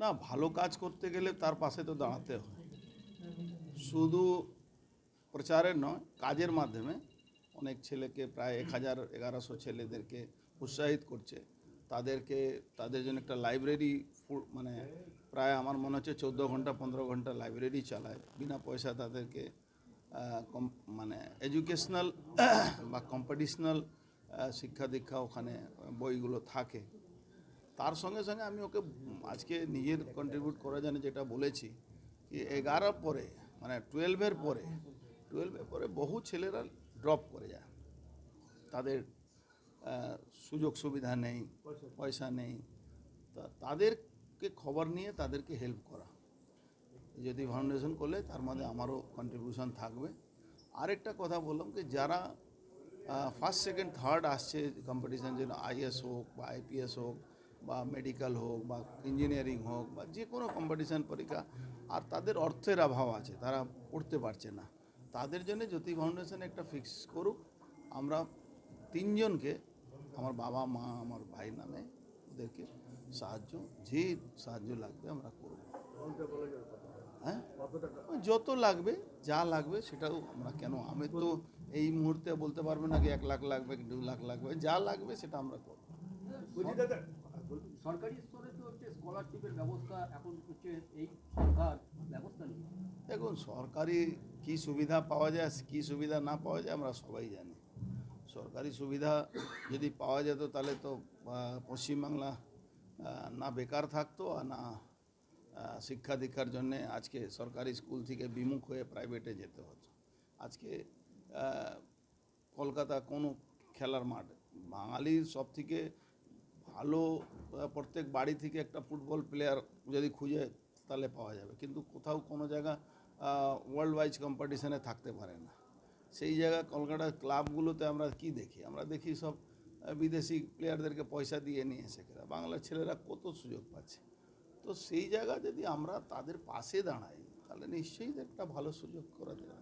না, ভালো কাজ করতে গেলে তার পাশে তো দাঁড়াতে হয়। শুধু প্রচারের নয়, কাজের মাধ্যমে অনেক ছেলেকে প্রায় এক হাজার এগারোশো ছেলেদেরকে উৎসাহিত করছে। তাদেরকে, তাদের জন্য একটা লাইব্রেরি মানে প্রায় আমার মনে হচ্ছে চোদ্দ ঘণ্টা, পনেরো ঘণ্টা লাইব্রেরি চালায়। বিনা পয়সা তাদেরকে মানে এডুকেশনাল বা কম্পিটিশনাল শিক্ষা দীক্ষা ওখানে, বইগুলো থাকে। তার সঙ্গে সঙ্গে আমি ওকে আজকে নিজের কন্ট্রিবিউট করার জন্য যেটা বলেছি কি এগারো পরে মানে টুয়েলভের পরে টুয়েলভের পরে বহু ছেলেরা ড্রপ করে যায়। তাদের সুযোগ সুবিধা নেই, পয়সা নেই। তা তাদেরকে খবর নিয়ে তাদেরকে হেল্প করা। যদি ফাউন্ডেশন করলে তার মধ্যে আমারও কন্ট্রিবিউশন থাকবে। আরেকটা কথা বললাম কি যারা ফার্স্ট সেকেন্ড থার্ড আসছে কম্পিটিশন যেন আইএস হোক বা আইপিএস হোক বা মেডিকেল হোক বা ইঞ্জিনিয়ারিং হোক বা যে কোনো কম্পিটিশান পরীক্ষা, আর তাদের অর্থের অভাব আছে, তারা পড়তে পারছে না। তাদের জন্য জ্যোতি ফাউন্ডেশন একটা ফিক্স করুক। আমরা তিনজনকে, আমার বাবা, মা, আমার ভাই নামে ওদেরকে সাহায্য, যে সাহায্য লাগবে আমরা করব? হ্যাঁ? যত লাগবে, যা লাগবে সেটাও আমরা কেন, আমি তো এই মুহূর্তে বলতে পারব না কি এক লাখ লাগবে কি দু লাখ লাগবে যা লাগবে সেটা আমরা করব। বলছি সরকারি স্তরে তো হচ্ছে স্কলারশিপের ব্যবস্থা এখন হচ্ছে এই সরকার ব্যবস্থা নেই দেখুন সরকারি কি সুবিধা পাওয়া যায় কি সুবিধা না পাওয়া যায় আমরা সবাই জানি। সরকারি সুবিধা যদি পাওয়া যেত তাহলে তো পশ্চিমবাংলা না বেকার থাকতো আর না শিক্ষা দীক্ষার জন্যে আজকে সরকারি স্কুল থেকে বিমুখ হয়ে প্রাইভেটে যেতে হতো। আজকে কলকাতা কোনো খেলার মাঠ। বাঙালির সব থেকে ভালো প্রত্যেক বাড়ি থেকে একটা ফুটবল প্লেয়ার যদি খুঁজে তাহলে পাওয়া যাবে। কিন্তু কোথাও কোনো জায়গা ওয়ার্ল্ড ওয়াইজ কম্পিটিশানে থাকতে পারে না। সেই জায়গা কলকাতার ক্লাবগুলোতে আমরা কি দেখি? আমরা দেখি সব বিদেশি প্লেয়ারদেরকে পয়সা দিয়ে নিয়ে এসে খেলা। বাংলার ছেলেরা কত সুযোগ পাচ্ছে। তো সেই জায়গা যদি আমরা তাদের পাশে দাঁড়াই, তাহলে নিশ্চয়ই একটা ভালো সুযোগ করা যাবে